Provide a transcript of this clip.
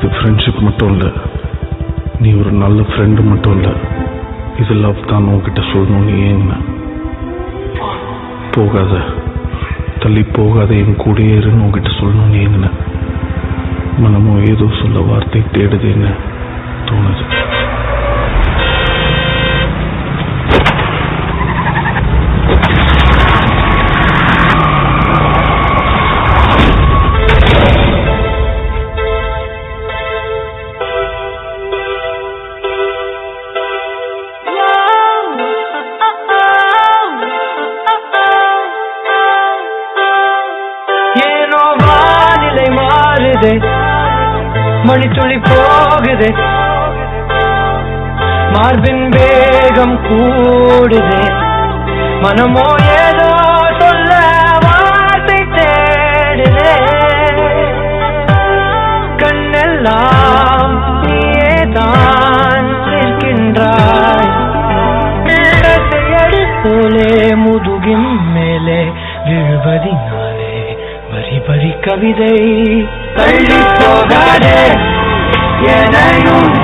இது ஃப்ரெண்ட்ஷிப் மட்டும் இல்லை. நீ ஒரு நல்ல ஃப்ரெண்டு மட்டும் இல்லை. இது லவ் தான் உன்கிட்ட சொல்லணும்னு ஏங்கினேன் போகாத. தள்ளி போகாத என் கூடயே இருன்னு உன்கிட்ட சொல்லணும்னு ஏங்கினேன் மனமோ ஏதோ சொல்ல வார்த்தை தேடுது என்ன. மாறுதே மணித்துளி போகுதே. மார்பின் வேகம் கூடுதே. மனமோ ஏதோ சொல்ல வார்த்தை தேடுதே. கண்ணெல்லாம் நீயேதான் நிற்கின்றாய். இடத்தையடி போலே முதுகின் மேலே விழுவதினாலே பரி பரி கவிதை தள்ளி போகாதே எனையும் தள்ளி